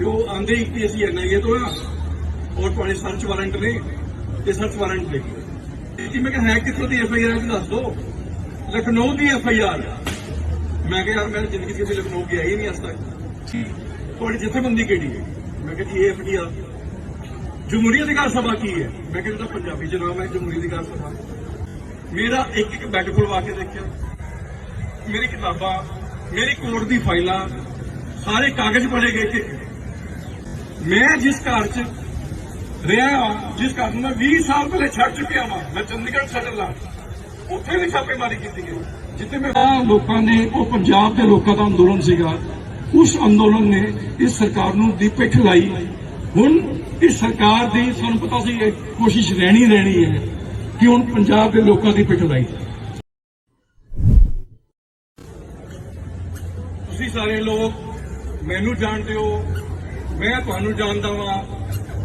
ਤੇ ਉਹ ਆਂਦੇ ਹੀ ਕਿ ਅਸੀਂ ਐਨਆਈਏ ਤੋਂ ਆ ਔਰ ਤੁਹਾਡੇ ਸਰਚ ਵਾਰੰਟ ਨੇ ਤੇ ਸਰਚ ਵਾਰੰਟ ਦੇ ਕੇ ਕਿ ਮੈਂ ਕਿਹਾ ਹੈ ਕਿੱਥੋਂ ਦੀ ਐਫ ਆਈ ਆਰ ਦੱਸ ਦਿਓ ਲਖਨਊ ਦੀ ਐਫ ਆਈ ਆਰ ਮੈਂ ਕਿਹਾ ਯਾਰ ਮੈਂ ਜ਼ਿੰਦਗੀ ਕਦੇ ਲਖਨਊ ਗਿਆ ਹੀ ਨਹੀਂ ਅੱਜ ਤੱਕ। ਤੁਹਾਡੀ ਜਥੇਬੰਦੀ ਕਿਹੜੀ ਹੈ? ਮੈਂ ਕਿਹਾ ਜੀ ਏਐਫਡੀ ਆ ਜਮਹੂਰੀ ਅਧਿਕਾਰ ਸਭਾ ਕੀ ਹੈ? ਮੈਂ ਕਿਹਾ ਜਿਹਦਾ ਪੰਜਾਬੀ ਚ ਨਾਮ ਹੈ ਜਮਹੂਰੀ ਅਧਿਕਾਰ ਸਭਾ। ਮੇਰਾ ਇੱਕ ਇੱਕ ਬੈੱਡ ਖੁਲਵਾ ਕੇ ਦੇਖਿਆ। ਮੇਰੀ ਕਿਤਾਬਾਂ ਮੇਰੀ ਕੋਰਟ ਦੀ ਫਾਈਲਾਂ ਸਾਰੇ ਕਾਗਜ਼ ਪੜੇ ਗਏ ਕਿ ਮੈਂ ਜਿਸ ਘਰ 'ਚ ਰਿਹਾ ਹਾਂ ਜਿਸ ਘਰ ਨੂੰ ਮੈਂ 20 ਸਾਲ ਪਹਿਲੇ ਛੱਡ ਚੁੱਕਿਆ ਹਾਂ ਮੈਂ ਚੰਡੀਗੜ੍ਹ ਸੈਟਲ ਹਾਂ ਉੱਥੇ ਵੀ ਛਾਪੇਮਾਰੀ ਕੀਤੀ ਗਈ। ਜਿੱਥੇ ਮੈਂ ਲੋਕਾਂ ਨੇ ਉਹ ਪੰਜਾਬ ਦੇ ਲੋਕਾਂ ਦਾ ਅੰਦੋਲਨ ਸੀਗਾ। ਉਸ ਅੰਦੋਲਨ ਨੇ ਇਸ ਸਰਕਾਰ ਨੂੰ ਦੀ ਪਿੱਠ ਲਾਈ। ਹੁਣ ਇਸ ਸਰਕਾਰ ਦੀ ਸਾਨੂੰ ਪਤਾ ਸੀ ਇਹ ਕੋਸ਼ਿਸ਼ ਰਹਿਣੀ ਰਹਿਣੀ ਹੈ ਕਿ ਹੁਣ ਪੰਜਾਬ ਦੇ ਲੋਕਾਂ ਦੀ ਪਿੱਠ ਲਾਈ। ਤੁਸੀਂ ਸਾਰੇ ਲੋਕ ਮੈਨੂੰ ਜਾਣਦੇ ਹੋ। ਮੈਂ ਤੁਹਾਨੂੰ ਜਾਣਦਾ ਵਾਂ,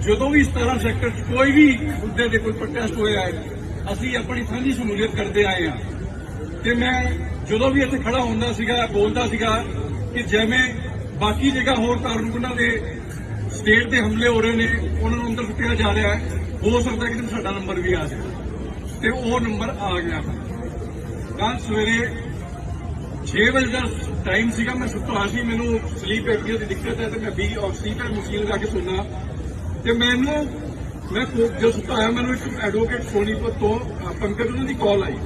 ਜਦੋਂ ਵੀ 17 ਸੈਕਟਰ 'ਚ ਕੋਈ ਵੀ ਮੁੱਦੇ ਦੇ ਕੋਈ ਪ੍ਰੋਟੈਸਟ ਹੋਇਆ ਹੈ, ਅਸੀਂ ਆਪਣੀ ਸਾਂਝੀ ਸ਼ਮੂਲੀਅਤ ਕਰਦੇ ਆਏ ਹਾਂ। ਤੇ ਮੈਂ ਜਦੋਂ ਵੀ ਇੱਥੇ ਖੜਾ ਹੁੰਦਾ ਸੀਗਾ, ਬੋਲਦਾ ਸੀਗਾ ਕਿ ਜਿਵੇਂ ਬਾਕੀ ਜਗ੍ਹਾ ਹੋਰ ਕਾਰਕੁਨਾਂ ਦੇ ਸਟੇਟ ਦੇ ਹਮਲੇ ਹੋ ਰਹੇ ਨੇ, ਉਹਨਾਂ ਨੂੰ ਅੰਦਰ ਸੁੱਟਿਆ ਜਾ ਰਿਹਾ ਹੈ, ਹੋ ਸਕਦਾ ਕਿ ਸਾਡਾ ਨੰਬਰ ਵੀ ਆ ਜਾਵੇ ਤੇ ਉਹ ਨੰਬਰ ਆ ਗਿਆ। ਕੱਲ ਸਵੇਰੇ 6 ਵਜੇ ਦਾ ਟਾਈਮ ਸੀਗਾ, ਮੈਂ ਸੁੱਤਾ ਹੋਇਆ ਸੀ, ਮੈਨੂੰ ਸਲੀਪ ਐਪਨੀਆ ਦੀ ਦਿੱਕਤ ਹੈ, ਤੇ ਮੈਂ ਬੀ ਆਕਸੀਜਨ ਤੇ ਮਸ਼ੀਨ ਲਗਾ ਕੇ ਸੌਣਾ ਤੇ ਮੈਨੂੰ, ਮੈਂ ਕੋ- ਸੁੱਤਾ ਹੋਇਆ, ਮੈਨੂੰ ਇੱਕ ਐਡਵੋਕੇਟ ਸੋਨੀਪਤ ਤੋਂ ਪੰਕਜ ਉਹਨਾਂ ਦੀ ਕਾਲ ਆਈ।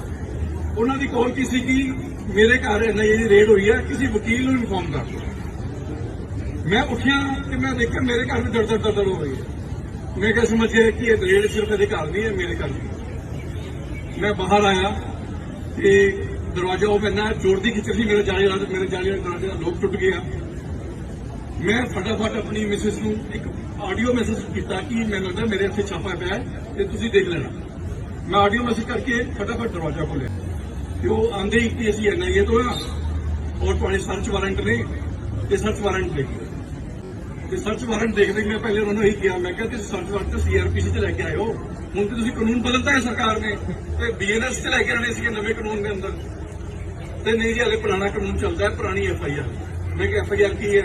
ਉਹਨਾਂ ਦੀ ਕਾਲ ਕੀ ਸੀ ਕਿ ਮੇਰੇ ਘਰ ਐਨਆਈਏ ਦੀ ਰੇਡ ਹੋਈ ਹੈ, ਕਿਸੇ ਵਕੀਲ ਨੂੰ ਇਨਫੋਰਮ ਕਰ ਦਿਓ। ਮੈਂ ਉੱਠਿਆ ਤੇ ਮੈਂ ਦੇਖਿਆ ਮੇਰੇ ਘਰ ਵੀ ਦਰਦ ਦਰਦ ਹੋ ਰਹੀ ਹੈ। ਮੈਂ ਕਿਹਾ, ਸਮਝ ਗਿਆ ਕਿ ਇਹ ਰੇਡ ਸਿਰਫ ਇਹਦੇ ਘਰ ਨਹੀਂ ਹੈ, ਮੇਰੇ ਘਰ ਦੀ ਮੈਂ ਬਾਹਰ ਆਇਆ ਤੇ ਦਰਵਾਜ਼ਾ ਉਹ ਮੈਨਾਂ ਜੋੜ ਦੀ ਖਿੱਚ ਸੀ, ਮੇਰੇ ਜਾਣੇ ਵਾਲਾ ਮੇਰੇ ਜਾਣੇ ਵਾਲੇ ਦਰਵਾਜ਼ੇ ਦਾ ਲੋਕ ਟੁੱਟ ਗਿਆ ਮੈਂ ਫਟਾਫਟ ਆਪਣੀ ਮਿਸਿਸ ਨੂੰ ਇੱਕ ਆਡੀਓ ਮੈਸੇਜ ਕੀਤਾ ਕਿ ਮੈਨੂੰ ਲੱਗਦਾ ਮੇਰੇ ਇੱਥੇ ਛਾਪਾ ਪਿਆ ਹੈ ਤੇ ਤੁਸੀਂ ਦੇਖ ਲੈਣਾ। ਮੈਂ ਆਡੀਓ ਮੈਸੇਜ ਕਰਕੇ ਫਟਾਫਟ ਦਰਵਾਜ਼ਾ ਖੋਲਿਆ ਤੇ ਉਹ ਆਂਦੇ ਹੀ ਕਿ ਅਸੀਂ ਐਨਆਈਏ ਤੋਂ ਆ ਔਰ ਤੁਹਾਡੇ ਸਰਚ ਵਾਰੰਟ ਨੇ, ਤੇ ਸਰਚ ਵਾਰੰਟ ਦੇ ਕੇ। ਤੇ ਸਰਚ ਵਾਰੰਟ ਦੇਖਦੇ ਹੀ ਮੈਂ ਪਹਿਲੇ ਉਹਨਾਂ ਨੂੰ ਇਹੀ ਕਿਹਾ ਮੈਂ ਕਿਹਾ ਤੁਸੀਂ ਸਰਚ ਵਾਰੰਟ ਸੀਆਰਪੀਸੀ ਤੇ ਲੈ ਕੇ ਆਇਓ। ਹੁਣ ਤੇ ਤੁਸੀਂ ਕਾਨੂੰਨ ਬਦਲਤਾ ਹੈ ਸਰਕਾਰ ਨੇ, ਤੇ ਬੀਐਨਐਸ ਤੇ ਲੈ ਕੇ ਆਣੇ ਸੀ ਨਵੇਂ ਕਾਨੂੰਨ ਦੇ ਅੰਦਰ। ਤੇ ਨਹੀਂ ਜੀ, ਹਲੇ ਪੁਰਾਣਾ ਕਾਨੂੰਨ ਚੱਲਦਾ ਹੈ, ਪੁਰਾਣੀ ਐਫ ਆਈ ਆਰ ਮੈਂ ਕਿਹਾ ਐਫ ਆਈ ਆਰ ਕੀ ਹੈ?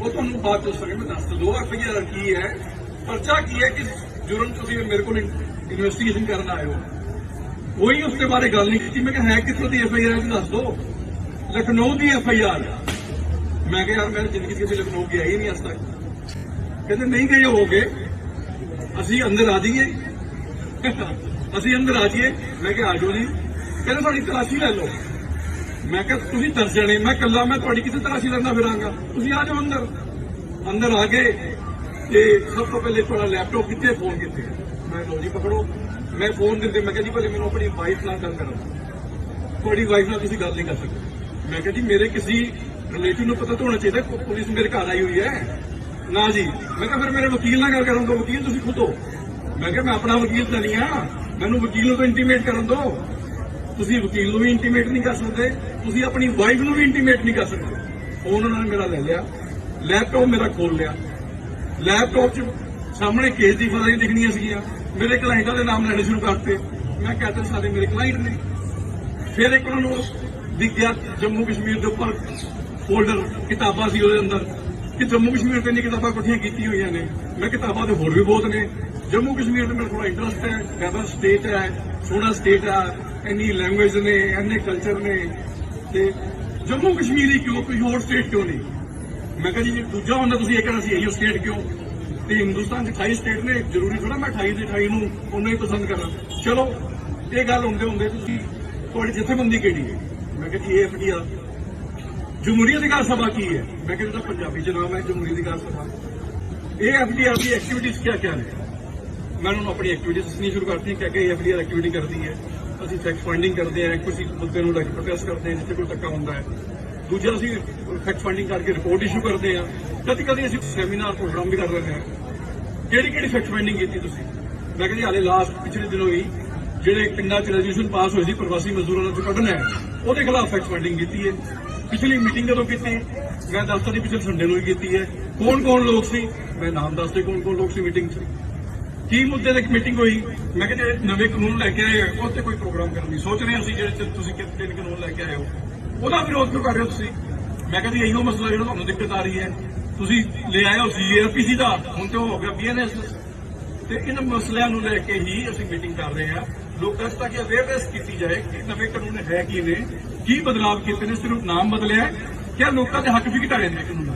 ਉਹ ਤੁਹਾਨੂੰ ਬਾਅਦ ਦੱਸਾਂਗੇ, ਮੈਂ ਦੱਸ ਦੋ ਐਫ ਆਈ ਆਰ ਕੀ ਹੈ? ਪਰਚਾ ਕੀ ਹੈ ਕਿ ਜੁਰਮ ਤੁਸੀਂ ਮੇਰੇ ਕੋਲ ਇਨਵੈਸਟੀਗੇਸ਼ਨ ਕਰਨ ਆਏ ਹੋ? ਕੋਈ ਉਸ ਦੇ ਬਾਰੇ ਗੱਲ ਨਹੀਂ ਕੀਤੀ, ਮੈਂ ਕਿਹਾ ਹੈ ਕਿੱਥੋਂ ਦੀ ਐਫ ਆਈ ਆਰ ਦੱਸ ਦੋ। ਲਖਨਊ ਦੀ ਐਫ ਆਈ ਆਰ ਮੈਂ ਕਿਹਾ ਯਾਰ, ਮੈਂ ਜ਼ਿੰਦਗੀ 'ਚ ਲਖਨਊ ਗਿਆ ਹੀ ਨਹੀਂ ਅੱਜ ਤੱਕ। ਕਹਿੰਦੇ ਨਹੀਂ ਗਏ ਹੋਗੇ ਅਸੀਂ ਅੰਦਰ ਆ ਜਾਈਏ। ਅਸੀਂ ਅੰਦਰ ਆ ਜਾਈਏ। ਮੈਂ ਕਿਹਾ ਆ ਜਾਓ ਜੀ। ਕਹਿੰਦੇ ਤੁਹਾਡੀ ਤਲਾਸ਼ੀ ਲੈ ਲਓ। ਮੈਂ ਕਿਹਾ, ਤੁਸੀਂ ਦੱਸ ਜਾਣੇ ਮੈਂ ਕੱਲਾ ਮੈਂ ਤੁਹਾਡੀ ਕਿਤੇ ਤਲਾਸ਼ੀ ਲੈਂਦਾ ਫਿਰਾਂਗਾ। ਤੁਸੀਂ ਆ ਜਾਓ ਅੰਦਰ। ਅੰਦਰ ਆ ਗਏ ਤੇ ਸਭ ਤੋਂ ਪਹਿਲੇ ਤੁਹਾਡਾ ਲੈਪਟਾਪ ਕਿੱਥੇ ਫੋਨ ਕਿੱਥੇ? ਮੈਂ ਲੋ ਜੀ, ਪਕੜੋ। ਮੈਂ ਫੋਨ ਦਿੰਦੇ ਮੈਂ ਕਿਹਾ, ਜੀ ਪਹਿਲੇ ਮੈਨੂੰ ਆਪਣੀ ਵਾਈਫ ਨਾਲ ਗੱਲ ਕਰੋ ਤੁਹਾਡੀ ਵਾਈਫ ਨਾਲ ਤੁਸੀਂ ਗੱਲ ਨਹੀਂ ਕਰ ਸਕਦੇ। ਮੈਂ ਕਿਹਾ, ਜੀ, ਮੇਰੇ ਕਿਸੇ ਰਿਲੇਟਿਵ ਨੂੰ ਪਤਾ ਤਾਂ ਹੋਣਾ ਚਾਹੀਦਾ ਪੁਲਿਸ ਮੇਰੇ ਘਰ ਆਈ ਹੋਈ ਹੈ। ਨਾ ਜੀ। ਮੈਂ ਕਿਹਾ, ਫਿਰ ਮੇਰੇ ਵਕੀਲ ਨਾਲ ਗੱਲ ਕਰਨ ਦੋ, ਵਕੀਲ, ਤੁਸੀਂ ਖੁਦ ਹੋ। ਮੈਂ ਕਿਹਾ, ਮੈਂ ਆਪਣਾ ਵਕੀਲ ਤਾਂ ਨਹੀਂ ਆ ਮੈਨੂੰ ਵਕੀਲ ਨੂੰ ਤਾਂ ਇੰਟੀਮੇਟ ਕਰਨ ਦੋ। ਤੁਸੀਂ ਵਕੀਲ ਨੂੰ ਵੀ ਇੰਟੀਮੇਟ ਨਹੀਂ ਕਰ ਸਕਦੇ, ਤੁਸੀਂ ਆਪਣੀ ਵਾਈਫ ਨੂੰ ਵੀ ਇੰਟੀਮੇਟ ਨਹੀਂ ਕਰ ਸਕਦੇ। ਫੋਨ ਉਹਨਾਂ ਨੇ ਮੇਰਾ ਲੈ ਲਿਆ ਲੈਪਟਾਪ ਮੇਰਾ ਖੋਲ ਲਿਆ। ਲੈਪਟਾਪ 'ਚ ਸਾਹਮਣੇ ਕੇਸ ਦੀ ਫਾਈਲਾਂ ਦਿਖਣੀਆਂ ਸੀਗੀਆਂ। ਮੇਰੇ ਕਲਾਇੰਟਾਂ ਦੇ ਨਾਮ ਲੈਣੇ ਸ਼ੁਰੂ ਕਰਤੇ। ਮੈਂ ਕਹਿੰਦਾ ਸਾਰੇ ਮੇਰੇ ਕਲਾਇੰਟ ਨੇ। ਫਿਰ ਇੱਕ ਉਹਨਾਂ ਨੂੰ ਦਿਖ ਗਿਆ ਜੰਮੂ ਕਸ਼ਮੀਰ ਦੇ ਉੱਪਰ ਫੋਲਡਰ ਕਿਤਾਬਾਂ ਸੀ ਉਹਦੇ ਅੰਦਰ ਕਿ ਜੰਮੂ ਕਸ਼ਮੀਰ ਤੇ ਇੰਨੀ ਕਿਤਾਬਾਂ ਇਕੱਠੀਆਂ ਕੀਤੀਆਂ ਹੋਈਆਂ ਨੇ। ਮੈਂ ਕਿਤਾਬਾਂ ਤੇ ਹੋਰ ਵੀ ਬਹੁਤ ਨੇ। ਜੰਮੂ ਕਸ਼ਮੀਰ ਤੇ ਮੇਰਾ ਥੋੜਾ ਇੰਟਰਸਟ ਹੈ ਫੈਦਰ ਸਟੇਟ ਹੈ, ਸੋਹਣਾ ਸਟੇਟ ਹੈ। ਇੰਨੀ ਲੈਂਗੁਏਜ ਨੇ, ਇੰਨੇ ਕਲਚਰ ਨੇ ਤੇ ਜੰਮੂ ਕਸ਼ਮੀਰ ਹੀ ਕਿਉਂ, ਕੋਈ ਹੋਰ ਸਟੇਟ ਕਿਉਂ ਨਹੀਂ? ਮੈਂ ਕਿਹਾ ਜੀ ਦੂਜਾ ਹੁੰਦਾ ਤੁਸੀਂ ਇਹ ਕਹਿਣਾ ਸੀ, ਇਹੋ ਸਟੇਟ ਕਿਉਂ? ਤੇ ਹਿੰਦੁਸਤਾਨ 'ਚ 28 ਸਟੇਟ ਨੇ, ਜ਼ਰੂਰੀ ਥੋੜਾ ਮੈਂ 28 ਦੇ 28 ਨੂੰ ਉਹਨਾਂ ਹੀ ਪਸੰਦ ਕਰਾਂ। ਚਲੋ, ਇਹ ਗੱਲ ਹੁੰਦੇ ਹੁੰਦੇ ਤੁਸੀਂ ਤੁਹਾਡੀ ਜਥੇਬੰਦੀ ਕਿਹੜੀ ਹੈ? ਮੈਂ ਕਿਹਾ ਜੀ ਏਐਫਡੀ ਆ ਜਮਹੂਰੀ ਅਧਿਕਾਰ ਸਭਾ ਕੀ ਹੈ? ਮੈਂ ਕਿਹਾ ਜਿਹਦਾ ਪੰਜਾਬੀ ਚ ਨਾਮ ਹੈ ਜਮਹੂਰੀ ਅਧਿਕਾਰ ਸਭਾ। ਇਹ ਐਫਡੀਆਰ ਦੀ ਐਕਟੀਵਿਟੀਜ਼ ਕਿਆ ਕਿਆ ਨੇ? ਮੈਂ ਉਹਨਾਂ ਨੂੰ ਆਪਣੀ ਐਕਟੀਵਿਟੀਜ਼ ਦੱਸਣੀ ਸ਼ੁਰੂ ਕਰਤੀ ਕਿ ਕਿ ਐਫਡੀਆਰ ਐਕਟੀਵਿਟੀ ਕਰਦੀ ਹੈ। ਅਸੀਂ ਫੈਕਟ ਫਾਈਂਡਿੰਗ ਕਰਦੇ ਹਾਂ ਕਿਸੇ ਮੁੱਦੇ ਨੂੰ ਲੈ ਕੇ ਪ੍ਰੋਟੈਸਟ ਕਰਦੇ ਹਾਂ, ਜਿੱਥੇ ਕੋਈ ਧੱਕਾ ਹੁੰਦਾ ਹੈ। ਦੂਜਾ ਅਸੀਂ ਫੈਕਟ ਫਾਈਂਡਿੰਗ ਕਰਕੇ ਰਿਪੋਰਟ ਇਸ਼ੂ ਕਰਦੇ ਹਾਂ। ਕਦੀ ਕਦੀ ਅਸੀਂ ਸੈਮੀਨਾਰ ਪ੍ਰੋਗਰਾਮ ਵੀ ਕਰ ਲੈਂਦੇ ਹਾਂ। ਕਿਹੜੀ ਕਿਹੜੀ ਫੈਕਟ ਫਾਈਂਡਿੰਗ ਕੀਤੀ ਤੁਸੀਂ? ਮੈਂ ਕਹਿੰਦੀ ਹਾਲੇ ਲਾਸਟ ਪਿਛਲੇ ਦਿਨੋਂ ਹੀ ਜਿਹੜੇ ਪਿੰਡਾਂ 'ਚ ਰੈਜ਼ੋਲੂਸ਼ਨ ਪਾਸ ਹੋਈ ਸੀ, ਪ੍ਰਵਾਸੀ ਮਜ਼ਦੂਰਾਂ ਨੂੰ ਕੱਢਣਾ ਹੈ, ਉਹਦੇ ਖਿਲਾਫ ਫੈਕਟ ਫਾਈਂਡਿੰਗ ਕੀਤੀ ਹੈ। ਪਿਛਲੀ ਮੀਟਿੰਗ ਕਦੋਂ ਕੀਤੀ? ਮੈਂ ਦੱਸਦਾ ਦੀ ਪਿਛਲੇ ਸੰਡੇ ਨੂੰ ਹੀ ਕੀਤੀ ਹੈ। ਕੌਣ ਕੌਣ ਲੋਕ ਸੀ? ਮੈਂ ਨਾਮ ਦੱਸਦੇ ਕੌਣ ਕੌਣ ਲੋਕ ਸੀ ਮੀਟਿੰਗ 'ਚ? ਕੀ ਮੁੱਦੇ ਤੇ ਮੀਟਿੰਗ ਹੋਈ ਮੈਂ ਕਿਹਾ ਜਿਹੜੇ ਨਵੇਂ ਕਾਨੂੰਨ ਲੈ ਕੇ ਆਏ ਹੋ ਉਹ ਤੇ ਕੋਈ ਪ੍ਰੋਗਰਾਮ ਕਰਨ ਦੀ ਸੋਚ ਰਹੇ ਹਾਂ ਅਸੀਂ ਜਿਹੜੇ ਤੁਸੀਂ ਕਿ- ਤਿੰਨ ਕਾਨੂੰਨ ਲੈ ਕੇ ਆਏ ਹੋ? ਉਹਦਾ ਵਿਰੋਧ ਕਿਉਂ ਕਰ ਰਹੇ ਹੋ ਤੁਸੀਂ? ਮੈਂ ਕਹਿੰਦੀ ਇਹੋ ਮਸਲਾ ਜਿਹੜਾ ਤੁਹਾਨੂੰ ਦਿੱਕਤ ਆ ਰਹੀ ਹੈ। ਤੁਸੀਂ ਲੈ ਆਏ ਹੋ ਸੀਆਰਪੀਸੀ ਦਾ, ਹੁਣ ਤੇ ਉਹ ਹੋ ਗਿਆ ਬੀਐਨਐਸ ਤੇ ਇਹਨਾਂ ਮਸਲਿਆਂ ਨੂੰ ਲੈ ਕੇ ਹੀ ਅਸੀਂ ਮੀਟਿੰਗ ਕਰ ਰਹੇ ਹਾਂ। ਲੋਕਾਂ ਤੱਕ ਅਵੇਅਰਨੈਸ ਕੀਤੀ ਜਾਏ ਕਿ ਨਵੇਂ ਕਾਨੂੰਨ ਹੈ ਕੀ ਨੇ, ਕੀ ਬਦਲਾਅ ਕੀਤੇ ਨੇ, ਸਿਰਫ ਨਾਮ ਬਦਲਿਆ ਹੈ ਕਿ ਲੋਕਾਂ ਦੇ ਹੱਕ ਵੀ ਘਟਾਏ ਨੇ ਕਾਨੂੰਨਾਂ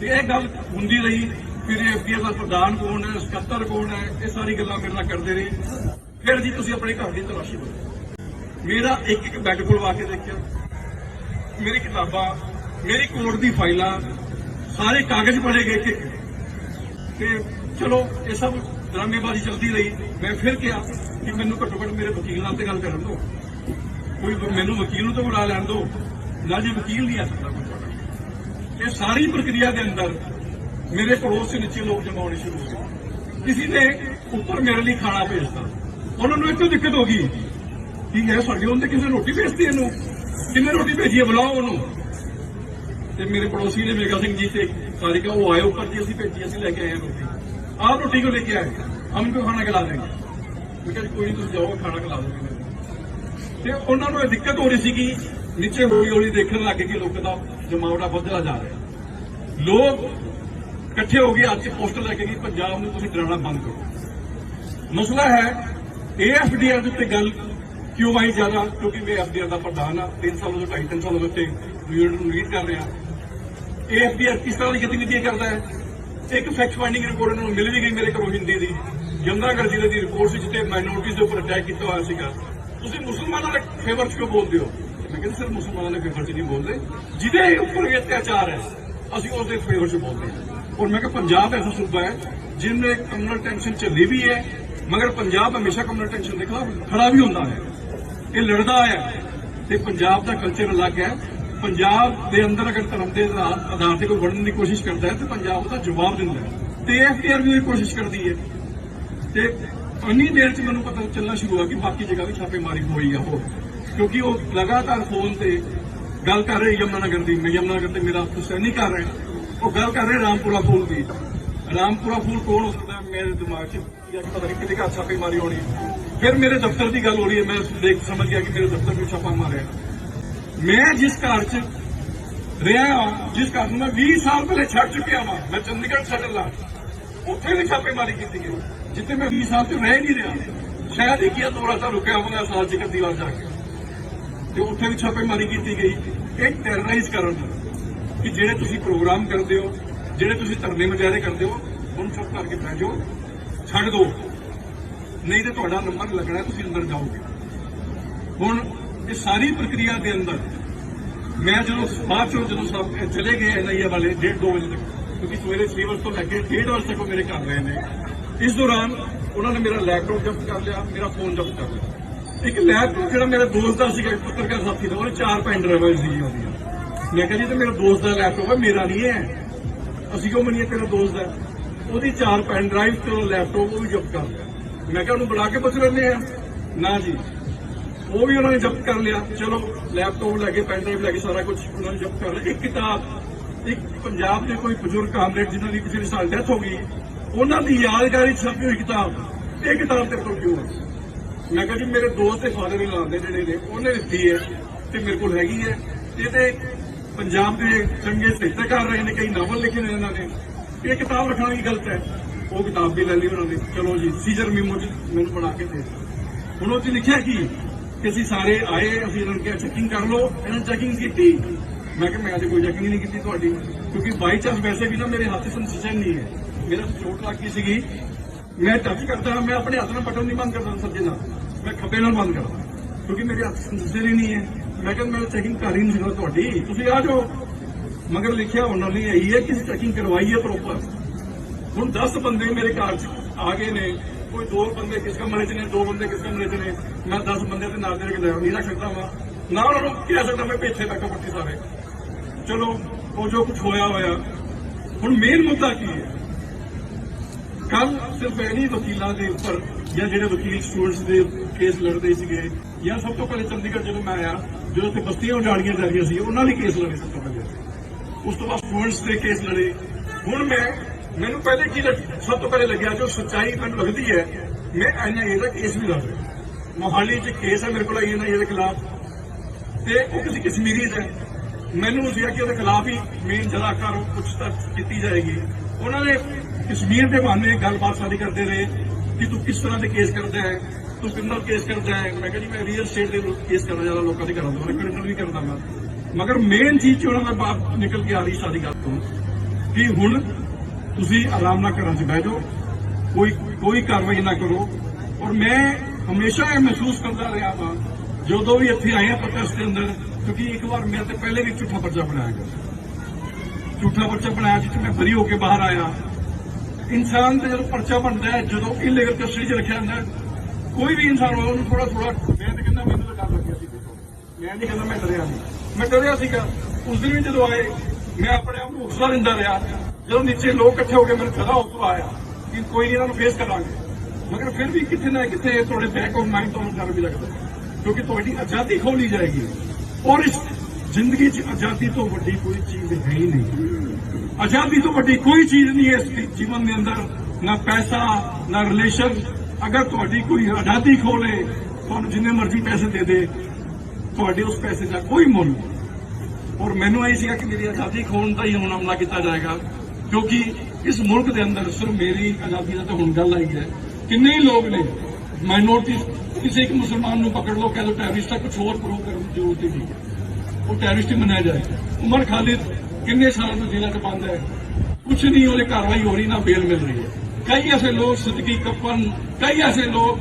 ਤੇ ਇਹ ਗੱਲ ਹੁੰਦੀ ਰਹੀ ਫਿਰ ਐਫਡੀਆਰ ਦਾ ਪ੍ਰਧਾਨ ਕੌਣ ਹੈ, ਸਕੱਤਰ ਕੌਣ ਹੈ, ਇਹ ਸਾਰੀ ਗੱਲਾਂ ਮੇਰੇ ਨਾਲ ਕਰਦੇ ਰਹੇ। ਫਿਰ ਜੀ ਤੁਸੀਂ ਆਪਣੇ ਘਰ ਦੀ ਤਲਾਸ਼ੀ ਲਓ। ਮੇਰਾ ਇੱਕ ਇੱਕ ਬੈੱਡ ਖੁਲਵਾ ਕੇ ਦੇਖਿਆ। ਮੇਰੀ ਕਿਤਾਬਾਂ, ਮੇਰੀ ਕੋਰਟ ਦੀ ਫਾਈਲਾਂ, ਸਾਰੇ ਕਾਗਜ਼ ਪੜੇ ਗਏ ਕਿ ਤੇ ਚਲੋ, ਇਹ ਸਭ ਡਰਾਮੇਬਾਜ਼ੀ ਚੱਲਦੀ ਰਹੀ। ਮੈਂ ਫਿਰ ਕਿਹਾ ਕਿ ਮੈਨੂੰ ਘੱਟੋ ਘੱਟ ਮੇਰੇ ਵਕੀਲ ਨਾਲ ਤੇ ਗੱਲ ਕਰਨ ਦਿਓ। ਕੋਈ ਮੈਨੂੰ ਵਕੀਲ ਨੂੰ ਤਾਂ ਬੁਲਾ ਲੈਣ ਦਿਓ। ਨਾ ਜੀ ਵਕੀਲ ਨਹੀਂ ਆ ਸਕਦਾ ਇਹ ਸਾਰੀ ਪ੍ਰਕਿਰਿਆ ਦੇ ਅੰਦਰ ਮੇਰੇ ਪੜੋਸ ਦੇ ਨੀਚੇ ਲੋਕ ਜਮਾਉਣੇ ਸ਼ੁਰੂ ਹੋ ਗਏ। ਕਿਸੇ ਨੇ ਉੱਪਰ ਮੇਰੇ ਲਈ ਖਾਣਾ ਭੇਜਤਾ। ਉਹਨਾਂ ਨੂੰ ਇੱਥੇ ਦਿੱਕਤ ਹੋ ਗਈ। ਕੀ ਹੈ ਸਾਡੇ ਉਹਨੇ ਕਿਸੇ ਰੋਟੀ ਭੇਜਦੀ ਇਹਨੂੰ? ਕਿੰਨੇ ਰੋਟੀ ਭੇਜੀ ਹੈ? ਬੁਲਾਓ ਉਹਨੂੰ। ਤੇ ਮੇਰੇ ਪੜੋਸੀ ਨੇ ਮੇਗਾ ਸਿੰਘ ਜੀ ਤੇ ਸਾਰੇ ਕਹਾ ਉਹ ਆਇਓ ਉੱਪਰ ਜੀ, ਅਸੀਂ ਭੇਜੀ, ਅਸੀਂ ਲੈ ਕੇ ਆਏ ਰੋਟੀ। ਆਹ ਰੋਟੀ ਕੋ ਲੈ ਕੇ ਆਏ? ਹਮ ਕੋ ਖਾਣਾ ਖਿਲਾ ਦੇਣਾ ਮੈਂ ਕਿਹਾ ਕੋਈ ਤੁਸੀਂ ਜਾਓ, ਖਾਣਾ ਖਿਲਾ ਦੇਂਗੇ ਤੇ ਉਹਨਾਂ ਨੂੰ ਇਹ ਦਿੱਕਤ ਹੋ ਰਹੀ ਸੀ ਕਿ ਨੀਚੇ ਹੌਲੀ ਹੌਲੀ ਦੇਖਣ ਲੱਗੇ ਕਿ ਲੋਕ ਦਾ ਜਮਾਵੜਾ ਵੱਧਦਾ ਜਾ ਰਿਹਾ। ਲੋਕ ਇਕੱਠੇ ਹੋ ਗਏ ਅੱਜ ਪੋਸਟਰ ਲੈ ਕੇ ਗਈ, ਪੰਜਾਬ ਨੂੰ ਤੁਸੀਂ ਡਰਾਉਣਾ ਬੰਦ ਕਰੋ। ਮਸਲਾ ਹੈ ਏਐਫਡੀਆਰ ਦੇ ਉੱਤੇ ਗੱਲ ਕਿਉਂ ਆਈ ਜ਼ਿਆਦਾ? ਕਿਉਂਕਿ ਮੈਂ ਐਫਡੀਆਰ ਦਾ ਪ੍ਰਧਾਨ ਆ 3 ਸਾਲ ਤੋਂ 2.5 ਸਾਲ ਹੋ ਗਏ ਯੂਨਿਟ ਨੂੰ ਲੀਡ ਕਰ ਰਿਹਾ। ਏਐਫਡੀਆਰ ਕਿਸ ਤਰ੍ਹਾਂ ਦੀ ਗਤੀਵਿਧੀਆਂ ਕਰਦਾ ਹੈ? ਇੱਕ ਫੈਕਟ ਫਾਈਂਡਿੰਗ ਰਿਪੋਰਟ ਨੂੰ ਮਿਲ ਵੀ ਗਈ ਮੇਰੇ ਕੋਲ ਹਿੰਦੀ ਦੀ। ਜਮਨਾਗਰ ਜ਼ਿਲ੍ਹੇ ਦੀ ਰਿਪੋਰਟ ਸੀ ਜਿੱਤੇ ਮਾਈਨੋਰਟੀਜ਼ ਦੇ ਉੱਪਰ ਅਟੈਕ ਕੀਤਾ ਹੋਇਆ ਸੀਗਾ। ਤੁਸੀਂ ਮੁਸਲਮਾਨਾਂ ਦੇ ਫੇਵਰ 'ਚ ਕਿਉਂ ਬੋਲਦੇ ਹੋ? ਮੈਂ ਕਹਿੰਦਾ, ਸਿਰ, ਮੁਸਲਮਾਨਾਂ ਦੇ ਫੇਵਰ 'ਚ ਨਹੀਂ ਬੋਲਦੇ। ਜਿਹਦੇ ਉੱਪਰ ਇਹ ਅਤਿਆਚਾਰ ਹੈ, ਅਸੀਂ ਉਸ ਦੇ ਫੇਵਰ 'ਚ ਬੋਲਦੇ ਹਾਂ। ਔਰ ਮੈਂ ਕਿਹਾ ਪੰਜਾਬ ਐਸਾ ਸੂਬਾ ਹੈ ਜਿਹਨੇ ਕਮਿਊਨਲ ਟੈਨਸ਼ਨ ਚੱਲੀ ਵੀ ਹੈ, ਮਗਰ ਪੰਜਾਬ ਹਮੇਸ਼ਾ ਕਮਿਊਨਲ ਟੈਂਸ਼ਨ ਦੇ ਖਿਲਾਫ ਖੜਾ ਵੀ ਹੁੰਦਾ ਹੈ। ਇਹ ਲੜਦਾ ਹੈ ਤੇ ਪੰਜਾਬ ਦਾ ਕਲਚਰ ਅਲੱਗ ਹੈ। ਪੰਜਾਬ ਦੇ ਅੰਦਰ ਅਗਰ ਧਰਮ ਦੇ ਆਧਾਰ ਤੇ ਕੋਈ ਵੜਨ ਦੀ ਕੋਸ਼ਿਸ਼ ਕਰਦਾ ਹੈ, ਤੇ ਪੰਜਾਬ ਉਹਦਾ ਜਵਾਬ ਦਿੰਦਾ ਹੈ। ਤੇ ਐਫਟੀਆਰ ਵੀ ਇਹ ਕੋਸ਼ਿਸ਼ ਕਰਦੀ ਹੈ। ਤੇ ਇੰਨੀ ਦੇਰ ਚ ਮੈਨੂੰ ਪਤਾ ਚੱਲਣਾ ਸ਼ੁਰੂ ਹੋਇਆ ਕਿ ਬਾਕੀ ਜਗ੍ਹਾ ਵੀ ਛਾਪੇਮਾਰੀ ਹੋਈ ਆ ਹੋਰ। ਕਿਉਂਕਿ ਉਹ ਲਗਾਤਾਰ ਫੋਨ ਤੇ ਗੱਲ ਕਰ ਰਹੇ ਯਮਨਾਨਗਰ ਦੀ। ਮੈਂ ਯਮਨਾਨਗਰ ਤੇ ਮੇਰਾ ਅਫਸਰ ਨਹੀਂ ਕਰ ਰਿਹਾ ਉਹ ਗੱਲ ਕਰ ਰਹੇ ਰਾਮਪੁਰਾ ਫੂਲ ਦੀ। ਰਾਮਪੁਰਾ ਫੂਲ ਕੌਣ ਹੋ ਸਕਦਾ ਹੈ? ਮੇਰੇ ਦਿਮਾਗ 'ਚ ਜਾਂ ਪਤਾ ਨਹੀਂ ਕਿਤੇ ਘਰ ਛਾਪੇਮਾਰੀ ਹੋਣੀ। ਫਿਰ ਮੇਰੇ ਦਫ਼ਤਰ ਦੀ ਗੱਲ ਹੋ ਰਹੀ ਹੈ। ਮੈਂ ਦੇਖ ਸਮਝ ਗਿਆ ਕਿ ਮੇਰੇ ਦਫ਼ਤਰ ਵਿੱਚ ਛਾਪਾ ਮਾਰਿਆ। ਮੈਂ ਜਿਸ ਘਰ 'ਚ ਰਿਹਾ ਹਾਂ ਜਿਸ ਘਰ ਨੂੰ ਮੈਂ 20 ਸਾਲ ਪਹਿਲੇ ਛੱਡ ਚੁੱਕਿਆ ਹਾਂ ਮੈਂ ਚੰਡੀਗੜ੍ਹ ਸੈਟਲ ਹਾਂ ਉੱਥੇ ਵੀ ਛਾਪੇਮਾਰੀ ਕੀਤੀ ਗਈ। ਜਿੱਥੇ ਮੈਂ 20 ਸਾਲ ਤੋਂ ਰਹਿ ਨਹੀਂ ਰਿਹਾ। ਸ਼ਾਇਦ ਇੱਕ ਜਾਂ ਦੋ ਰਾਤਾਂ ਰੁਕਿਆ ਹੋਵਾਂਗਾ ਸਾਲ ਚ ਕਦੀ ਵਾਰ ਜਾ ਕੇ। ਤੇ ਉੱਥੇ ਵੀ ਛਾਪੇਮਾਰੀ ਕੀਤੀ ਗਈ। ਇਹ ਟੈਰਰਾਈਜ਼ ਕਰਨ ਕਿ ਜਿਹੜੇ ਤੁਸੀਂ ਪ੍ਰੋਗਰਾਮ ਕਰਦੇ ਹੋ, ਜਿਹੜੇ ਤੁਸੀਂ ਧਰਨੇ ਮੁਜ਼ਾਹਰੇ ਕਰਦੇ ਹੋ, ਉਹਨੂੰ ਚੁੱਪ ਕਰਕੇ ਬਹਿ ਜਾਓ, ਛੱਡ ਦਿਓ ਨਹੀਂ ਤੇ ਤੁਹਾਡਾ ਨੰਬਰ ਲੱਗਣਾ, ਤੁਸੀਂ ਅੰਦਰ ਜਾਓਗੇ। ਹੁਣ ਇਹ ਸਾਰੀ ਪ੍ਰਕਿਰਿਆ ਦੇ ਅੰਦਰ, ਮੈਂ ਜਦੋਂ ਬਾਅਦ ਚੋਂ ਜਦੋਂ ਸਭ ਚਲੇ ਗਏ ਐਨਆਈਏ ਵਾਲੇ 1:30 ਵਜੇ ਤੱਕ, ਕਿਉਂਕਿ ਸਵੇਰੇ 6 ਵਜੇ ਤੋਂ ਲੈ ਕੇ 1:30 ਵਜੇ ਤੱਕ ਉਹ ਮੇਰੇ ਘਰ ਰਹੇ ਨੇ। ਇਸ ਦੌਰਾਨ ਉਹਨਾਂ ਨੇ ਮੇਰਾ ਲੈਪਟਾਪ ਜ਼ਬਤ ਕਰ ਲਿਆ, ਮੇਰਾ ਫੋਨ ਜ਼ਬਤ ਕਰ ਲਿਆ। ਇੱਕ ਲੈਪਟਾਪ ਜਿਹੜਾ ਮੇਰਾ ਦੋਸਤ ਦਾ ਸੀਗਾ, ਇੱਕ ਪੱਤਰਕਾਰ ਸਾਥੀ ਦਾ ਉਹਨੇ ਚਾਰ ਪੈਨ ਡਰਾਈਵਰ ਸੀ ਉਹਦੀਆਂ। ਮੈਂ ਕਿਹਾ ਜੀ ਤੇ ਤਾਂ ਮੇਰਾ ਦੋਸਤ ਦਾ ਲੈਪਟਾਪ ਹੈ ਮੇਰਾ ਨਹੀਂ ਹੈ। ਅਸੀਂ ਕਿਉਂ ਮੰਨੀਏ ਤੇਰਾ ਦੋਸਤ ਹੈ? ਉਹਦੀ ਚਾਰ ਪੈਨ ਡਰਾਈਵ ਤੇ ਉਹ ਲੈਪਟਾਪ ਉਹ ਵੀ ਜ਼ਬਤ ਕਰ ਲਿਆ। ਮੈਂ ਕਿਹਾ ਉਹਨੂੰ ਬੁਲਾ ਕੇ ਪੁੱਛ ਲੈਂਦੇ ਆ ਨਾ ਜੀ, ਉਹ ਵੀ ਉਹਨਾਂ ਨੇ ਜ਼ਬਤ ਕਰ ਲਿਆ। ਚਲੋ ਲੈਪਟਾਪ ਲੈ ਕੇ ਪੈਨ ਡਰਾਈਵ ਲੈ ਕੇ ਸਾਰਾ ਕੁਝ ਉਹਨਾਂ ਨੇ ਜ਼ਬਤ ਕਰ ਲਿਆ। ਇੱਕ ਕਿਤਾਬ, ਇੱਕ ਪੰਜਾਬ ਦੇ ਕੋਈ ਬਜ਼ੁਰਗ ਕਾਮਰੇਡ ਜਿਨ੍ਹਾਂ ਦੀ ਪਿਛਲੇ ਸਾਲ ਡੈਥ ਹੋ ਗਈ, ਉਹਨਾਂ ਦੀ ਯਾਦਗਾਰੀ 'ਚ ਛਪੀ ਹੋਈ ਕਿਤਾਬ। ਇਹ ਕਿਤਾਬ ਤੇਰੇ ਕੋਲ ਕਿਉਂ ਹੈ ਮੈਂ ਕਿਹਾ ਜੀ, ਮੇਰੇ ਦੋਸਤ ਤੇ ਫਾਦਰ ਇਨ ਲਾਉਂਦੇ ਜਿਹੜੇ ਨੇ, ਉਹਨੇ ਦਿੱਤੀ ਹੈ ਤੇ ਮੇਰੇ ਕੋਲ ਹੈਗੀ ਹੈ। ਇਹ ਤੇ ਪੰਜਾਬ ਦੇ ਚੰਗੇ ਸਾਹਿਤਕਾਰ ਰਹੇ ਨੇ, ਕਈ ਨਾਵਲ ਲਿਖੇ ਨੇ ਇਹਨਾਂ ਨੇ। ਇਹ ਕਿਤਾਬ ਰੱਖਣਾ ਵੀ ਗਲਤ ਹੈ। ਉਹ ਕਿਤਾਬ ਵੀ ਲੈ ਲਈ ਉਹਨਾਂ ਨੇ। ਚਲੋ ਜੀ, ਸੀਜ਼ਰ ਮੀਮੋ ਚ ਮੈਨੂੰ ਬਣਾ ਕੇ ਦੇ ਹੁਣ ਉਹ ਚ ਲਿਖਿਆ ਕੀ? ਕਿ ਅਸੀਂ ਸਾਰੇ ਆਏ, ਅਸੀਂ ਇਹਨਾਂ ਨੂੰ ਕਿਹਾ ਚੈਕਿੰਗ ਕਰ ਲਓ। ਇਹਨਾਂ ਨੇ ਚੈਕਿੰਗ ਕੀਤੀ। ਮੈਂ ਕਿਹਾ, ਮੈਂ ਅੱਜ ਕੋਈ ਚੈਕਿੰਗ ਨਹੀਂ ਕੀਤੀ ਤੁਹਾਡੀ। ਕਿਉਂਕਿ ਬਾਈ ਚਾਂਸ ਵੈਸੇ ਵੀ ਨਾ ਮੇਰੇ ਹੱਥ ਸੰਸੇਸ਼ਨ ਨਹੀਂ ਹੈ। ਮੇਰਾ ਚੋਟ ਲੱਗ ਸੀਗੀ। ਮੈਂ ਟੱਚ ਕਰਦਾ ਮੈਂ ਆਪਣੇ ਹੱਥ ਨਾਲ ਬਟਨ ਨਹੀਂ ਬੰਦ ਕਰਦਾ ਸੱਜੇ ਨਾਲ। ਮੈਂ ਖੱਬੇ ਨਾਲ ਬੰਦ ਕਰਦਾ। ਕਿਉਂਕਿ ਮੇਰੇ ਹੱਥ ਸੰਸੇਸ਼ਨ ਹੀ ਨਹੀਂ ਹੈ। ਮੈਂ ਕਿਹਾ ਮੈਂ ਚੈਕਿੰਗ ਕਰ ਹੀ ਨਹੀਂ ਸਕਦਾ ਤੁਹਾਡੀ। ਤੁਸੀਂ ਆ ਜਾਓ। ਮਗਰ ਲਿਖਿਆ ਉਹਨਾਂ ਨੇ ਇਹੀ ਹੈ ਕਿ ਚੈਕਿੰਗ ਕਰਵਾਈ ਹੈ ਪ੍ਰੋਪਰ ਹੁਣ 10 ਬੰਦੇ ਮੇਰੇ ਘਰ ਚ ਆ ਗਏ ਨੇ। ਕੋਈ ਦੋ ਬੰਦੇ ਕਿਸ ਕਮਰੇ ਚ ਨੇ, ਦੋ ਬੰਦੇ ਕਿਸ ਕਮਰੇ ਚ ਨੇ। ਮੈਂ 10 ਬੰਦੇ ਤੇ ਨਾਲ ਦੇ ਕੇ ਲੈ ਨਹੀਂ ਰੱਖ ਸਕਦਾ ਵਾਂ। ਨਾ ਉਹਨਾਂ ਨੂੰ ਕਹਿ ਸਕਦਾ ਮੈਂ ਪਿੱਛੇ ਤੱਕ ਪੱਟੀ ਸਾਰੇ। ਚਲੋ, ਉਹ ਜੋ ਕੁਝ ਹੋਇਆ ਹੋਇਆ। ਹੁਣ ਮੇਨ ਮੁੱਦਾ ਕੀ ਹੈ? ਕੱਲ ਸਿਰਫ ਇਹ ਨਹੀਂ ਵਕੀਲਾਂ ਦੇ ਉੱਪਰ ਜਾਂ ਜਿਹੜੇ ਵਕੀਲ ਸਟੂਡੈਂਟਸ ਦੇ ਕੇਸ ਲੜਦੇ ਸੀਗੇ। ਜਾਂ ਸਭ ਤੋਂ ਪਹਿਲੇ ਚੰਡੀਗੜ੍ਹ ਜਦੋਂ ਮੈਂ ਆਇਆ, ਜਦੋਂ ਉੱਥੇ ਬਸਤੀਆਂ ਉਜਾੜੀਆਂ ਜਾ ਰਹੀਆਂ ਸੀ, ਉਹਨਾਂ ਲਈ ਕੇਸ ਲੜੇ ਸਭ ਤੋਂ ਪਹਿਲੇ। ਉਸ ਤੋਂ ਬਾਅਦ ਸਟੂਡੈਂਟਸ ਦੇ ਕੇਸ ਲੜੇ। ਹੁਣ ਮੈਂ, ਮੈਨੂੰ ਪਹਿਲੇ ਕੀ ਲੱਗ- ਸਭ ਤੋਂ ਪਹਿਲੇ ਲੱਗਿਆ ਜੋ ਸੱਚਾਈ ਮੈਨੂੰ ਲੱਗਦੀ ਹੈ, ਮੈਂ ਐਨਆਈਏ ਦਾ ਕੇਸ ਵੀ ਲੜ ਰਿਹਾ। ਮੋਹਾਲੀ 'ਚ ਕੇਸ ਹੈ ਮੇਰੇ ਕੋਲ ਐਨਆਈਏ ਦੇ ਖਿਲਾਫ। ਤੇ ਉਹ ਕਿਸੇ ਕਸ਼ਮੀਰੀ ਦਾ ਹੈ। ਮੈਨੂੰ ਸੀ ਕਿ ਉਹਦੇ ਖਿਲਾਫ ਹੀ ਮੇਨ ਜਰਾ ਕਰ ਪੁੱਛਤਾਛ ਕੀਤੀ ਜਾਏਗੀ। ਉਹਨਾਂ ਨੇ ਕਸ਼ਮੀਰ ਦੇ ਬਹਾਨੇ ਗੱਲਬਾਤ ਸਾਡੀ ਕਰਦੇ ਰਹੇ ਕਿ ਤੂੰ ਕਿਸ ਤਰ੍ਹਾਂ ਦੇ ਕੇਸ ਕਰਦਾ ਹੈ। ਤੂੰ ਕ੍ਰਿਮੀਨਲ ਕੇਸ ਕਰਦਾ ਹੈ? ਮੈਂ ਕਿਹਾ ਜੀ ਮੈਂ ਰੀਅਲ ਸਟੇਟ ਦੇ ਕੇਸ ਕਰਦਾ ਜ਼ਿਆਦਾ ਲੋਕਾਂ ਦੇ ਕਰਾਂਗਾ ਮੈਂ ਕ੍ਰਿਮੀਨਲ ਵੀ ਕਰਦਾ ਮੈਂ। ਮਗਰ ਮੇਨ ਚੀਜ਼ ਚ ਉਹਨਾਂ ਦਾ ਬਾਤ ਨਿਕਲ ਕੇ ਆ ਰਹੀ ਸਾਰੀ ਗੱਲ ਤੋਂ ਕਿ ਹੁਣ ਤੁਸੀਂ ਆਰਾਮ ਨਾਲ ਘਰਾਂ 'ਚ ਬਹਿ ਜਾਓ ਕੋਈ ਕੋਈ ਕਾਰਵਾਈ ਨਾ ਕਰੋ। ਔਰ ਮੈਂ ਹਮੇਸ਼ਾ ਇਹ ਮਹਿਸੂਸ ਕਰਦਾ ਰਿਹਾ ਹਾਂ ਜਦੋਂ ਵੀ ਇੱਥੇ ਆਏ ਆ ਪ੍ਰੋਟੈਸਟ ਦੇ ਅੰਦਰ ਕਿਉਂਕਿ ਇੱਕ ਵਾਰ ਮੇਰੇ ਤੇ ਪਹਿਲੇ ਵੀ ਝੂਠਾ ਪਰਚਾ ਬਣਾਇਆ ਗਿਆ। ਝੂਠਾ ਪਰਚਾ ਬਣਾਇਆ ਜਿੱਥੇ ਮੈਂ ਬਰੀ ਹੋ ਕੇ ਬਾਹਰ ਆਇਆ। ਇਨਸਾਨ ਤੇ ਜਦੋਂ ਪਰਚਾ ਬਣਦਾ ਹੈ ਜਦੋਂ ਇਲੀਗਲ ਕਸਟਡੀ 'ਚ ਰੱਖਿਆ ਜਾਂਦਾ ਹੈ, ਕੋਈ ਵੀ ਇਨਸਾਨ ਹੋਵੇ, ਉਹਨੂੰ ਥੋੜਾ ਥੋੜਾ ਮੈਂ ਤਾਂ ਕਹਿੰਦਾ ਮੈਨੂੰ ਤਾਂ ਡਰ ਲੱਗਿਆ ਸੀ ਦੇਖੋ। ਮੈਂ ਨਹੀਂ ਕਹਿੰਦਾ ਮੈਂ ਡਰਿਆ ਨਹੀਂ। ਮੈਂ ਡਰਿਆ ਸੀਗਾ। ਉਸ ਦਿਨ ਵੀ ਜਦੋਂ ਆਏ, ਮੈਂ ਆਪਣੇ ਆਪ ਨੂੰ ਹੌਸਲਾ ਦਿੰਦਾ ਰਿਹਾ। ਜਦੋਂ ਨੀਚੇ ਲੋਕ ਇਕੱਠੇ ਹੋ ਕੇ ਮੈਨੂੰ ਖੜਾ ਹੌਸਲਾ ਆਇਆ ਕਿ ਕੋਈ ਨਹੀਂ ਇਹਨਾਂ ਨੂੰ ਫੇਸ ਕਰਾਂਗੇ। ਮਗਰ ਫਿਰ ਵੀ ਕਿਤੇ ਨਾ ਕਿਤੇ ਤੁਹਾਡੇ ਬੈਕ ਆਫ ਮਾਈਂਡ ਤੁਹਾਨੂੰ ਡਰ ਵੀ ਲੱਗਦਾ ਕਿਉਂਕਿ ਤੁਹਾਡੀ ਆਜ਼ਾਦੀ ਖੋਲੀ ਜਾਏਗੀ। ਔਰ ਇਸ ਜ਼ਿੰਦਗੀ 'ਚ ਆਜ਼ਾਦੀ ਤੋਂ ਵੱਡੀ ਕੋਈ ਚੀਜ਼ ਹੈ ਹੀ ਨਹੀਂ। ਆਜ਼ਾਦੀ ਤੋਂ ਵੱਡੀ ਕੋਈ ਚੀਜ਼ ਨਹੀਂ ਹੈ ਇਸ ਜੀਵਨ ਦੇ ਅੰਦਰ। ਨਾ ਪੈਸਾ, ਨਾ ਰਿਲੇਸ਼ਨ ਅਗਰ ਤੁਹਾਡੀ ਕੋਈ ਆਜ਼ਾਦੀ ਖੋਲੇ, ਤੁਹਾਨੂੰ ਜਿੰਨੇ ਮਰਜ਼ੀ ਪੈਸੇ ਦੇ ਦੇ, ਤੁਹਾਡੇ ਉਸ ਪੈਸੇ ਦਾ ਕੋਈ ਮੁੱਲ ਨਹੀਂ। ਔਰ ਮੈਨੂੰ ਇਹ ਸੀਗਾ ਕਿ ਮੇਰੀ ਆਜ਼ਾਦੀ ਖੋਣ ਦਾ ਹੀ ਹੁਣ ਹਮਲਾ ਕੀਤਾ ਜਾਏਗਾ, ਕਿਉਂਕਿ ਇਸ ਮੁਲਕ ਦੇ ਅੰਦਰ ਸਿਰਫ ਮੇਰੀ ਆਜ਼ਾਦੀ ਦਾ ਤਾਂ ਹੁਣ ਗੱਲ ਆਈ ਹੈ। ਕਿੰਨੇ ਹੀ ਲੋਕ ਨੇ ਮਾਈਨੋਰਟੀ ਕਿਸੇ ਇੱਕ ਮੁਸਲਮਾਨ ਨੂੰ ਪਕੜ ਲਓ, ਕਹਿ ਲਓ ਟੈਰਰਿਸਟ ਹੈ ਕੁਝ ਹੋਰ ਪ੍ਰੂਵ ਕਰਨ ਦੀ ਜ਼ਰੂਰਤ ਹੀ ਨਹੀਂ। ਉਹ ਟੈਰਰਿਸਟ ਹੀ ਮੰਨਿਆ ਜਾਏ। ਉਮਰ ਖਾਲਿਦ ਕਿੰਨੇ ਸਾਲਾਂ ਤੋਂ ਜੇਲ੍ਹਾਂ 'ਚ ਬੰਦ ਹੈ? ਕੁਛ ਨਹੀਂ, ਉਹਦੇ ਕਾਰਵਾਈ ਹੋ ਰਹੀ ਨਾ ਬੇਲ ਮਿਲ ਰਹੀ ਹੈ। ਕਈ ਐਸੇ ਲੋਕ ਸਦਕੀ ਕੱਪਨ, ਕਈ ਐਸੇ ਲੋਕ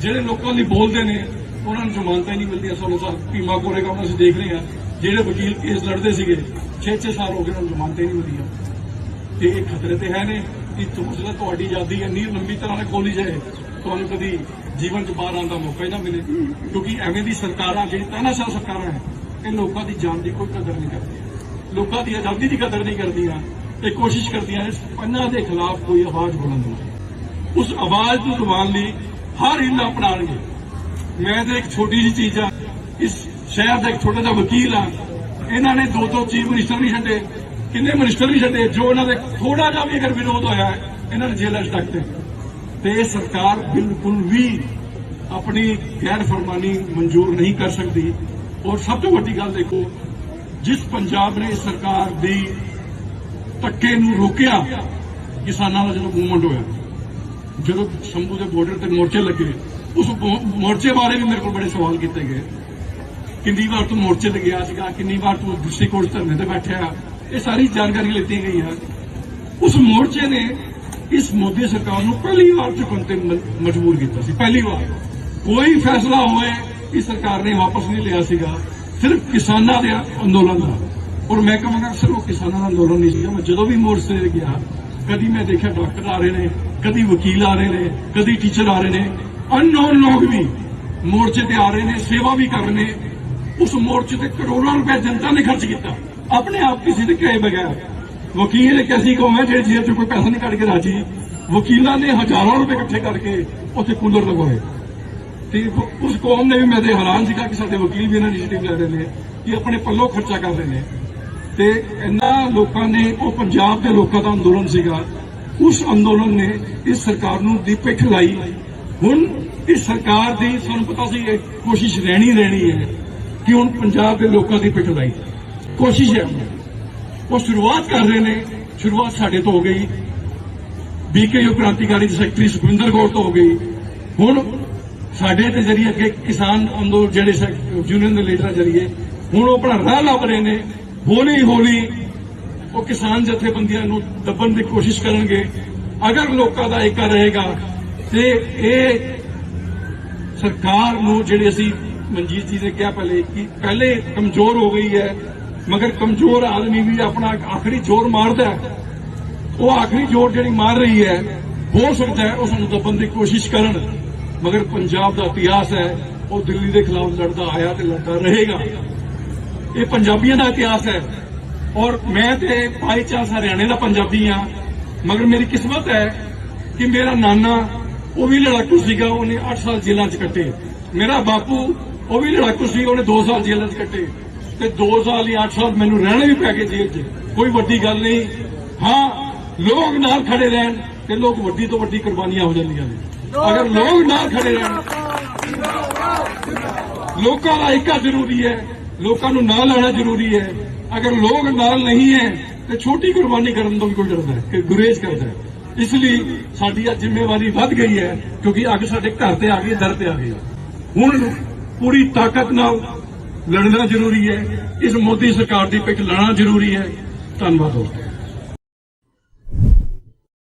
ਜਿਹੜੇ ਲੋਕਾਂ ਲਈ ਬੋਲਦੇ ਨੇ, ਉਹਨਾਂ ਨੂੰ ਜ਼ਮਾਨਤਾਂ ਹੀ ਨਹੀਂ ਮਿਲਦੀਆਂ। ਸੋਲੋ ਸਾਲ ਭੀਮਾ ਕੋਰੇਗਾ ਉਹਨਾਂ ਅਸੀਂ ਦੇਖ ਰਹੇ ਹਾਂ, ਜਿਹੜੇ ਵਕੀਲ ਕੇਸ ਲੜਦੇ ਸੀਗੇ 6-6 ਸਾਲ ਹੋ ਗਏ ਉਹਨਾਂ ਨੂੰ ਜ਼ਮਾਨਤਾਂ ਹੀ ਨਹੀਂ ਮਿਲਦੀਆਂ ਤੇ ਇਹ ਖਤਰੇ ਤੇ ਹੈ ਨੇ ਕਿ ਤੁਸੀਂ ਤੁਹਾਡੀ ਆਜ਼ਾਦੀ ਇੰਨੀ ਲੰਬੀ ਤਰ੍ਹਾਂ ਨਾਲ ਖੋਲੀ ਜਾਏ, ਤੁਹਾਨੂੰ ਕਦੀ ਜੀਵਨ 'ਚ ਬਾਹਰ ਆਉਣ ਦਾ ਮੌਕਾ ਹੀ ਨਾ ਮਿਲੇ। ਕਿਉਂਕਿ ਐਵੇਂ ਦੀ ਸਰਕਾਰਾਂ, ਜਿਹੜੀ ਤਾਨਾਸ਼ਾਹ ਸਰਕਾਰਾਂ ਹੈ, ਇਹ ਲੋਕਾਂ ਦੀ ਜਾਨ ਦੀ ਕੋਈ ਕਦਰ ਨਹੀਂ ਕਰਦੀਆਂ। ਲੋਕਾਂ ਦੀ ਆਜ਼ਾਦੀ ਦੀ ਕਦਰ ਨਹੀਂ ਕਰਦੀਆਂ। ਤੇ ਕੋਸ਼ਿਸ਼ ਕਰਦੀਆਂ ਨੇ ਪੰਨਾਂ ਦੇ ਖਿਲਾਫ ਕੋਈ ਆਵਾਜ਼ ਬੁਲੰਦ ਹੋਵੇ। ਉਸ ਆਵਾਜ਼ ਨੂੰ ਦਬਾਉਣ ਲਈ ਹਰ ਹਿੱਲਾ ਅਪਣਾਉਣਗੇ ਮੈਂ ਤੇ ਇੱਕ ਛੋਟੀ ਜਿਹੀ ਚੀਜ਼ ਆ, ਇਸ ਸ਼ਹਿਰ ਦਾ ਇੱਕ ਛੋਟਾ ਜਿਹਾ ਵਕੀਲ ਆ। ਇਹਨਾਂ ਨੇ ਦੋ ਦੋ ਚੀਫ ਮਿਨਿਸਟਰ ਨਹੀਂ ਛੱਡੇ। ਕਿੰਨੇ ਮਿਨਿਸਟਰ ਨਹੀਂ ਛੱਡੇ, ਜੋ ਇਹਨਾਂ ਦੇ ਥੋੜਾ ਜਿਹਾ ਵੀ ਅਗਰ ਵਿਰੋਧ ਹੋਇਆ, ਇਹਨਾਂ ਨੇ ਜੇਲ੍ਹਾਂ 'ਚ ਟੱਕਦੇ ਤੇ ਇਹ ਸਰਕਾਰ ਬਿਲਕੁਲ ਵੀ ਆਪਣੀ ਗੈਰ ਫਰਮਾਨੀ ਮਨਜ਼ੂਰ ਨਹੀਂ ਕਰ ਸਕਦੀ। ਔਰ ਸਭ ਤੋਂ ਵੱਡੀ ਗੱਲ ਦੇਖੋ, ਜਿਸ ਪੰਜਾਬ ਨੇ ਸਰਕਾਰ ਦੀ ਧੱਕੇ ਨੂੰ ਰੋਕਿਆ, ਕਿਸਾਨਾਂ ਦਾ ਜਦੋਂ ਮੂਵਮੈਂਟ ਹੋਇਆ, ਜਦੋਂ ਸ਼ੰਭੂ ਦੇ ਬਾਰਡਰ ਤੇ ਮੋਰਚੇ ਲੱਗੇ, ਉਸ ਮੋਰਚੇ ਬਾਰੇ ਵੀ ਮੇਰੇ ਕੋਲ ਬੜੇ ਸਵਾਲ ਕੀਤੇ ਗਏ। ਕਿੰਨੀ ਵਾਰ ਤੂੰ ਮੋਰਚੇ ਤੇ ਗਿਆ ਸੀਗਾ, ਕਿੰਨੀ ਵਾਰ ਤੂੰ ਦ੍ਰਿਸ਼ਟੀ ਕੋਟ ਧਰਨੇ ਤੇ ਬੈਠਿਆ, ਇਹ ਸਾਰੀ ਜਾਣਕਾਰੀ ਲਿੱਤੀ ਗਈ ਹੈ ਉਸ ਮੋਰਚੇ ਨੇ ਇਸ ਮੋਦੀ ਸਰਕਾਰ ਨੂੰ ਪਹਿਲੀ ਵਾਰ ਝੁਕਣ ਤੇ ਮਜਬੂਰ ਕੀਤਾ ਸੀ, ਪਹਿਲੀ ਵਾਰ। ਕੋਈ ਫੈਸਲਾ ਹੋਏ ਇਸ ਸਰਕਾਰ ਨੇ ਵਾਪਸ ਨਹੀਂ ਲਿਆ ਸੀਗਾ, ਸਿਰਫ ਕਿਸਾਨਾਂ ਦੇ ਅੰਦੋਲਨ ਦਾ। ਔਰ ਮੈਂ ਕਹਾਂਗਾ ਸਿਰਫ ਉਹ ਕਿਸਾਨਾਂ ਦਾ ਅੰਦੋਲਨ ਨਹੀਂ ਸੀਗਾ। ਮੈਂ ਜਦੋਂ ਵੀ ਮੋਰਚੇ ਤੇ ਗਿਆ, ਕਦੀ ਮੈਂ ਦੇਖਿਆ ਡਾਕਟਰ ਆ ਰਹੇ ਨੇ, ਕਦੀ ਵਕੀਲ ਆ ਰਹੇ ਨੇ, ਕਦੀ ਟੀਚਰ ਆ ਰਹੇ ਨੇ। ਅਨਨੋਨ ਲੋਕ ਵੀ ਮੋਰਚੇ ਤੇ ਆ ਰਹੇ ਨੇ, ਸੇਵਾ ਵੀ ਕਰ ਰਹੇ ਨੇ। ਉਸ ਮੋਰਚੇ ਤੇ ਕਰੋੜਾਂ ਰੁਪਏ ਜਨਤਾ ਨੇ ਖਰਚ ਕੀਤਾ। ਆਪਣੇ ਆਪ ਕਿਸੇ ਦੇ ਕਹੇ ਬਗੈਰ ਵਕੀਲ ਇੱਕ ਐਸੀ ਕੌਮ ਹੈ ਜਿਹੜੇ ਜੇਬ ਚੋਂ ਕੋਈ ਪੈਸਾ ਨਹੀਂ ਕੱਢ ਕੇ ਰਾਜੀ, ਵਕੀਲਾਂ ਨੇ ਹਜ਼ਾਰਾਂ ਰੁਪਏ ਇਕੱਠੇ ਕਰਕੇ ਉੱਥੇ ਕੂਲਰ ਲਗਵਾਏ। ਤੇ ਉਸ ਕੌਮ ਨੇ ਵੀ ਮੈਂ ਤੇ ਹੈਰਾਨ ਸੀਗਾ ਕਿ ਸਾਡੇ ਵਕੀਲ ਵੀ ਇਹਨਾਂ ਇਨੀਸ਼ੀਏਟਿਵ ਲੈ ਰਹੇ ਨੇ, ਕਿ ਆਪਣੇ ਪੱਲੋਂ ਖਰਚਾ ਕਰ ਰਹੇ ਨੇ। ਤੇ ਇਹਨਾਂ ਲੋਕਾਂ ਨੇ, ਉਹ ਪੰਜਾਬ ਦੇ ਲੋਕਾਂ ਦਾ ਅੰਦੋਲਨ ਸੀਗਾ, ਉਸ ਅੰਦੋਲਨ ਨੇ ਇਸ ਸਰਕਾਰ ਨੂੰ ਦੀ ਪਿੱਠ ਲਾਈ। ਹੁਣ ਇਸ ਸਰਕਾਰ ਦੀ ਸਾਨੂੰ ਪਤਾ ਸੀ ਇਹ ਕੋਸ਼ਿਸ਼ ਰਹਿਣੀ ਰਹਿਣੀ ਹੈ ਕਿ ਹੁਣ ਪੰਜਾਬ ਦੇ ਲੋਕਾਂ ਦੀ ਪਿੱਠ ਲਾਈ। ਕੋਸ਼ਿਸ਼ ਹੈ ਉਹ ਸ਼ੁਰੂਆਤ ਕਰ ਰਹੇ ਨੇ। ਸ਼ੁਰੂਆਤ ਸਾਡੇ ਤੋਂ ਹੋ ਗਈ। ਬੀਕੇਯੂ ਕ੍ਰਾਂਤੀਕਾਰੀ ਦੇ ਸੈਕਟਰੀ ਸੁਖਵਿੰਦਰ ਕੌਰ ਤੋਂ ਹੋ ਗਈ। ਹੁਣ ਸਾਡੇ ਦੇ ਜਰੀਏ ਅੱਗੇ ਕਿਸਾਨ ਅੰਦੋਲਨ, ਜਿਹੜੇ ਯੂਨੀਅਨ ਦੇ ਲੀਡਰਾਂ ਜਰੀਏ, ਹੁਣ ਉਹ ਆਪਣਾ ਰਾਹ ਲੱਭ ਰਹੇ ਨੇ। ਹੌਲੀ ਹੌਲੀ ਉਹ ਕਿਸਾਨ ਜਥੇਬੰਦੀਆਂ ਨੂੰ ਦੱਬਣ ਦੀ ਕੋਸ਼ਿਸ਼ ਕਰਨਗੇ। ਅਗਰ ਲੋਕਾਂ ਦਾ ਏਕਾ ਰਹੇਗਾ, ਤੇ ਇਹ ਸਰਕਾਰ ਨੂੰ ਜਿਹੜੇ ਅਸੀਂ ਮਨਜੀਤ ਜੀ ਨੇ ਕਿਹਾ ਪਹਿਲੇ ਕਿ ਪਹਿਲੇ ਕਮਜ਼ੋਰ ਹੋ ਗਈ ਹੈ, ਮਗਰ ਕਮਜ਼ੋਰ ਆਦਮੀ ਵੀ ਆਪਣਾ ਆਖਰੀ ਜ਼ੋਰ ਮਾਰਦਾ ਹੈ। ਉਹ ਆਖਰੀ ਜ਼ੋਰ ਜਿਹੜੀ ਮਾਰ ਰਹੀ ਹੈ, ਹੋ ਸਕਦਾ ਹੈ ਉਸ ਨੂੰ ਦੱਬਣ ਦੀ ਕੋਸ਼ਿਸ਼ ਕਰਨ, ਮਗਰ ਪੰਜਾਬ ਦਾ ਇਤਿਹਾਸ ਹੈ, ਉਹ ਦਿੱਲੀ ਦੇ ਖਿਲਾਫ ਲੜਦਾ ਆਇਆ ਤੇ ਲੜਦਾ ਰਹੇਗਾ। ਇਹ ਪੰਜਾਬੀਆਂ ਦਾ ਇਤਿਹਾਸ ਹੈ। ਔਰ ਮੈਂ ਤੇ ਭਾਈਚਾਰ ਹਰਿਆਣੇ ਦਾ ਪੰਜਾਬੀ ਆ ਮਗਰ ਮੇਰੀ ਕਿਸਮਤ ਹੈ ਕਿ ਮੇਰਾ ਨਾਨਾ, ਉਹ ਵੀ ਲੜਾਕੂ ਸੀਗਾ, ਉਹਨੇ 8 ਸਾਲ ਜੇਲ੍ਹਾਂ 'ਚ ਕੱਟੇ। ਮੇਰਾ ਬਾਪੂ, ਉਹ ਵੀ ਲੜਾਕੂ ਸੀ, ਉਹਨੇ 2 ਸਾਲ ਜੇਲ੍ਹਾਂ 'ਚ ਕੱਟੇ। ਤੇ 2 ਸਾਲ ਜਾਂ 8 ਸਾਲ ਮੈਨੂੰ ਰਹਿਣੇ ਵੀ ਪੈ ਗਏ ਜੇਲ੍ਹ 'ਚ। ਕੋਈ ਵੱਡੀ ਗੱਲ ਨਹੀਂ। ਹਾਂ, ਲੋਕ ਨਾਲ ਖੜੇ ਰਹਿਣ ਤੇ ਲੋਕ ਵੱਡੀ ਤੋਂ ਵੱਡੀ ਕੁਰਬਾਨੀਆਂ ਹੋ ਜਾਂਦੀਆਂ ਨੇ। ਅਗਰ ਲੋਕ ਨਾਲ ਖੜੇ ਰਹਿਣ, ਲੋਕਾਂ ਦਾ ਏਕਾ ਜ਼ਰੂਰੀ ਹੈ ਲੋਕਾਂ ਨੂੰ ਨਾਲ ਲੈਣਾ ਜ਼ਰੂਰੀ ਹੈ। ਅਗਰ ਲੋਕ ਨਾਲ ਨਹੀਂ ਹੈ, ਤੇ ਛੋਟੀ ਕੁਰਬਾਨੀ ਕਰਨ ਤੋਂ ਵੀ ਕੋਈ ਡਰਦਾ ਹੈ, ਕਿ ਗੁਰੇਜ਼ ਕਰਦਾ ਹੈ। ਇਸ ਲਈ ਸਾਡੀ ਅੱਜ ਜ਼ਿੰਮੇਵਾਰੀ ਵੱਧ ਗਈ ਹੈ, ਕਿਉਂਕਿ ਅੱਗ ਸਾਡੇ ਘਰ ਤੇ ਆ ਗਈ, ਦਰ ਤੇ ਆ ਗਈ ਹੈ। ਹੁਣ ਪੂਰੀ ਤਾਕਤ ਨਾਲ ਲੜਨਾ ਜ਼ਰੂਰੀ ਹੈ। ਇਸ ਮੋਦੀ ਸਰਕਾਰ ਦੀ ਪਿੱਠ ਲੜਨਾ ਜ਼ਰੂਰੀ ਹੈ। ਧੰਨਵਾਦ ਦੋਸਤੋ